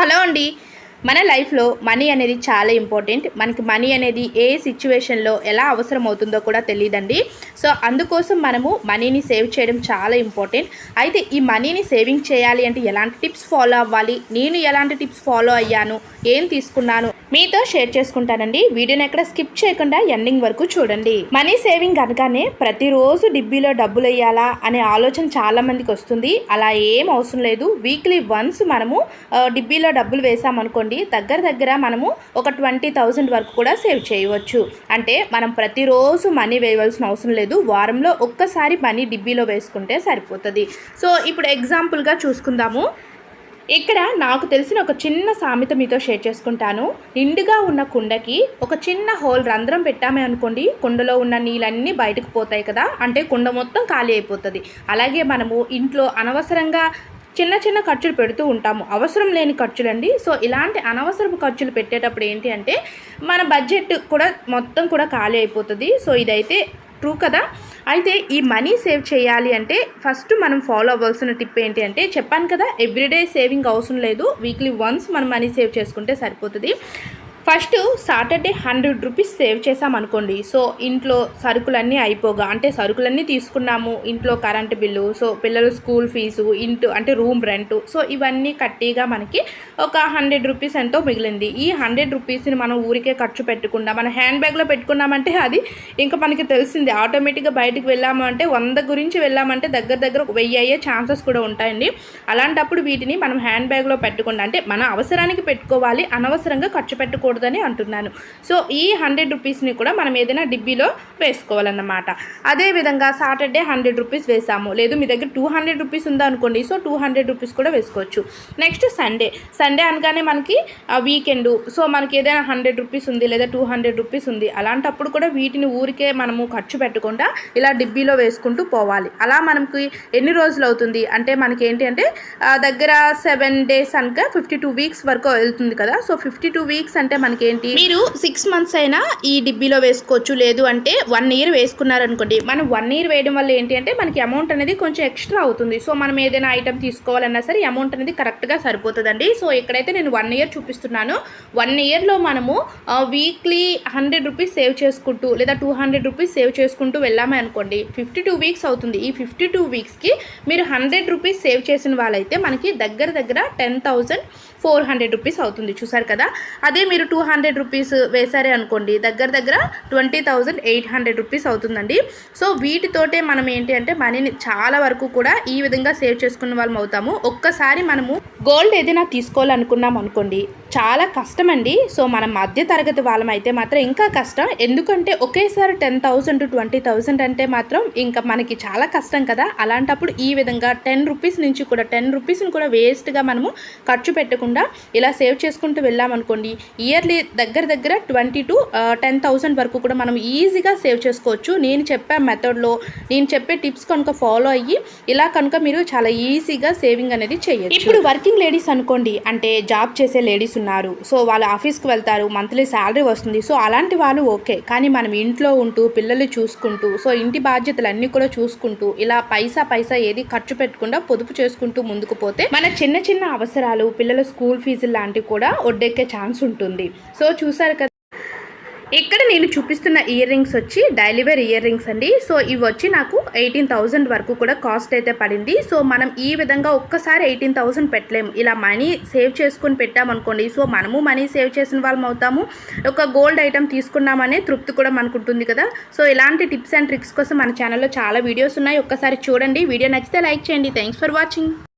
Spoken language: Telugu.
హలో అండి. మన లైఫ్లో మనీ అనేది చాలా ఇంపార్టెంట్. మనకి మనీ అనేది ఏ సిచ్యువేషన్లో ఎలా అవసరం అవుతుందో కూడా తెలియదండి సో అందుకోసం మనము మనీని సేవ్ చేయడం చాలా ఇంపార్టెంట్. అయితే ఈ మనీని సేవింగ్ చేయాలి అంటే ఎలాంటి టిప్స్ ఫాలో అవ్వాలి? నేను ఎలాంటి టిప్స్ ఫాలో అయ్యాను? ఏం తీసుకున్నాను? మీతో షేర్ చేసుకుంటానండి. వీడియోని ఎక్కడ స్కిప్ చేయకుండా ఎండింగ్ వరకు చూడండి. మనీ సేవింగ్ అనగానే ప్రతిరోజు డిబ్బీలో డబ్బులు వేయాలా అనే ఆలోచన చాలా మందికి వస్తుంది. అలా ఏం అవసరం లేదు. వీక్లీ వన్స్ మనము డిబ్బీలో డబ్బులు వేసామనుకోండి దగ్గర దగ్గర మనము ఒక ట్వంటీ థౌజండ్ వరకు కూడా సేవ్ చేయవచ్చు. అంటే మనం ప్రతిరోజు మనీ వేయవలసిన అవసరం లేదు. వారంలో ఒక్కసారి మనీ డిబ్బీలో వేసుకుంటే సరిపోతుంది. సో ఇప్పుడు ఎగ్జాంపుల్గా చూసుకుందాము. ఇక్కడ నాకు తెలిసిన ఒక చిన్న సామెత మీతో షేర్ చేసుకుంటాను. నిండుగా ఉన్న కుండకి ఒక చిన్న హోల్ రంధ్రం పెట్టామే అనుకోండి. కుండలో ఉన్న నీళ్ళన్నీ బయటకు పోతాయి కదా. అంటే కుండ మొత్తం ఖాళీ అయిపోతుంది. అలాగే మనము ఇంట్లో అనవసరంగా చిన్న చిన్న ఖర్చులు పెడుతూ ఉంటాము. అవసరం లేని ఖర్చులండి. సో ఇలాంటి అనవసరపు ఖర్చులు పెట్టేటప్పుడు ఏంటి అంటే మన బడ్జెట్ కూడా మొత్తం కూడా ఖాళీ అయిపోతుంది. సో ఇదైతే ట్రూ కదా? అయితే ఈ మనీ సేవ్ చేయాలి అంటే ఫస్ట్ మనం ఫాలో అవ్వాల్సిన టిప్ ఏంటి అంటే చెప్పాను కదా ఎవ్రీడే సేవింగ్ అవసరం లేదు. వీక్లీ వన్స్ మనం మనీ సేవ్ చేసుకుంటే సరిపోతుంది. First Saturday hundred rupees save చేసామనుకోండి సో ఇంట్లో సరుకులన్నీ అయిపోగా అంటే సరుకులన్నీ తీసుకున్నాము ఇంట్లో కరెంటు బిల్లు సో పిల్లల స్కూల్ ఫీజు ఇంటు అంటే రూమ్ రెంట్ సో ఇవన్నీ కట్టిగా మనకి ఒక హండ్రెడ్ రూపీస్ ఎంతో మిగిలింది. ఈ హండ్రెడ్ రూపీస్ని మనం ఊరికే ఖర్చు పెట్టకుండా మన హ్యాండ్ బ్యాగ్లో పెట్టుకున్నామంటే అది ఇంకా మనకి తెలిసింది. ఆటోమేటిక్గా బయటకు వెళ్ళాము అంటే వంద గురించి వెళ్ళామంటే దగ్గర దగ్గర వెయ్యి అయ్యే ఛాన్సెస్ కూడా ఉంటాయండి. అలాంటప్పుడు వీటిని మనం హ్యాండ్ బ్యాగ్లో పెట్టకుండా అంటే మన అవసరానికి పెట్టుకోవాలి అనవసరంగా ఖర్చు పెట్టకూడదని అంటున్నాను. సో ఈ హండ్రెడ్ రూపీస్ని కూడా మనం ఏదైనా డిబ్బీలో వేసుకోవాలన్నమాట. అదేవిధంగా సాటర్డే హండ్రెడ్ రూపీస్ వేసాము. లేదు మీ దగ్గర టూ హండ్రెడ్ రూపీస్ ఉందా అనుకోండి. సో టూ హండ్రెడ్ రూపీస్ కూడా వేసుకోవచ్చు. నెక్స్ట్ సండే సండే అనగానే మనకి వీకెండ్ సో మనకి ఏదైనా హండ్రెడ్ రూపీస్ ఉంది లేదా టూ హండ్రెడ్ రూపీస్ ఉంది. అలాంటప్పుడు కూడా వీటిని ఊరికే మనము ఖర్చు పెట్టకుండా ఇలా డిబ్బీలో వేసుకుంటూ పోవాలి. అలా మనకి ఎన్ని రోజులు అవుతుంది? అంటే మనకి ఏంటి అంటే దగ్గర సెవెన్ డేస్ అనక ఫిఫ్టీ టూ వీక్స్ వరకు వెళ్తుంది కదా. సో ఫిఫ్టీ టూ వీక్స్ అంటే మనకి ఏంటి మీరు సిక్స్ మంత్స్ అయినా ఈ డిబ్బీలో వేసుకోవచ్చు. లేదు అంటే వన్ ఇయర్ వేసుకున్నారనుకోండి. మనం వన్ ఇయర్ వేయడం వల్ల ఏంటి అంటే మనకి అమౌంట్ అనేది కొంచెం ఎక్స్ట్రా అవుతుంది. సో మనం ఏదైనా ఐటమ్ తీసుకోవాలన్నా సరే అమౌంట్ అనేది కరెక్ట్గా సరిపోతుందండి. సో ఇక్కడైతే నేను వన్ ఇయర్ చూపిస్తున్నాను వన్ ఇయర్లో మనము వీక్లీ హండ్రెడ్ రూపీస్ సేవ్ చేసుకుంటూ లేదా టూ హండ్రెడ్ రూపీస్ సేవ్ చేసుకుంటూ వెళ్ళామే అనుకోండి. ఫిఫ్టీ టూ వీక్స్ అవుతుంది. ఈ ఫిఫ్టీ టూ వీక్స్కి మీరు హండ్రెడ్ రూపీస్ సేవ్ చేసిన వాళ్ళైతే మనకి దగ్గర దగ్గర ten thousand four hundred rupees అవుతుంది. చూసారు కదా? అదే మీరు టూ హండ్రెడ్ రూపీస్ వేసారే అనుకోండి దగ్గర దగ్గర twenty thousand eight hundred rupees అవుతుందండి. సో వీటితోటే మనం ఏంటి అంటే మనీని చాలా వరకు కూడా ఈ విధంగా సేవ్ చేసుకున్న వాళ్ళం అవుతాము. ఒక్కసారి మనము గోల్డ్ ఏదైనా తీసుకోవాలనుకున్నాం అనుకోండి చాలా కష్టం అండి సో మనం మధ్య తరగతి వాళ్ళం అయితే మాత్రం ఇంకా కష్టం. ఎందుకంటే ఒకేసారి టెన్ థౌసండ్ ట్వంటీ థౌసండ్ అంటే మాత్రం ఇంకా మనకి చాలా కష్టం కదా. అలాంటప్పుడు ఈ విధంగా టెన్ రూపీస్ నుంచి కూడా టెన్ రూపీస్ని కూడా వేస్ట్గా మనము ఖర్చు పెట్టకుండా ఇలా సేవ్ చేసుకుంటూ వెళ్ళామనుకోండి ఇయర్లీ దగ్గర దగ్గర ట్వంటీ టు టెన్ థౌసండ్ వరకు కూడా మనం ఈజీగా సేవ్ చేసుకోవచ్చు. నేను చెప్పే మెథడ్లో నేను చెప్పే టిప్స్ కనుక ఫాలో అయ్యి ఇలా కనుక మీరు చాలా ఈజీగా సేవింగ్ అనేది చేయొచ్చు. ఇప్పుడు వర్కింగ్ లేడీస్ అనుకోండి అంటే జాబ్ చేసే లేడీస్ ఉన్నారు. సో వాళ్ళు ఆఫీస్కి వెళ్తారు మంత్లీ శాలరీ వస్తుంది. సో అలాంటి వాళ్ళు ఓకే. కానీ మనం ఇంట్లో ఉంటూ పిల్లల్ని చూసుకుంటూ సో ఇంటి బాధ్యతలన్నీ కూడా చూసుకుంటూ ఇలా పైసా పైసా ఏది ఖర్చు పెట్టకుండా పొదుపు చేసుకుంటూ ముందుకు పోతే మన చిన్న చిన్న అవసరాలు పిల్లల స్కూల్ ఫీజులు లాంటివి కూడా ఒడ్డెక్కే ఛాన్స్ ఉంటుంది. సో చూసారు కదా ఇక్కడ నేను చూపిస్తున్న ఇయర్ రింగ్స్ వచ్చి డైలీ వేర్ ఇయర్ రింగ్స్ అండి. సో ఇవి వచ్చి నాకు ఎయిటీన్ థౌజండ్ వరకు కూడా కాస్ట్ అయితే పడింది. సో మనం ఈ విధంగా ఒక్కసారి ఎయిటీన్ థౌజండ్ పెట్టలేము. ఇలా మనీ సేవ్ చేసుకొని పెట్టామనుకోండి సో మనము మనీ సేవ్ చేసిన వాళ్ళం అవుతాము. ఒక గోల్డ్ ఐటమ్ తీసుకున్నామనే తృప్తి కూడా మనకు ఉంటుంది కదా. సో ఇలాంటి టిప్స్ అండ్ ట్రిక్స్ కోసం మన ఛానల్లో చాలా వీడియోస్ ఉన్నాయి. ఒక్కసారి చూడండి. వీడియో నచ్చితే లైక్ చేయండి. Thanks for watching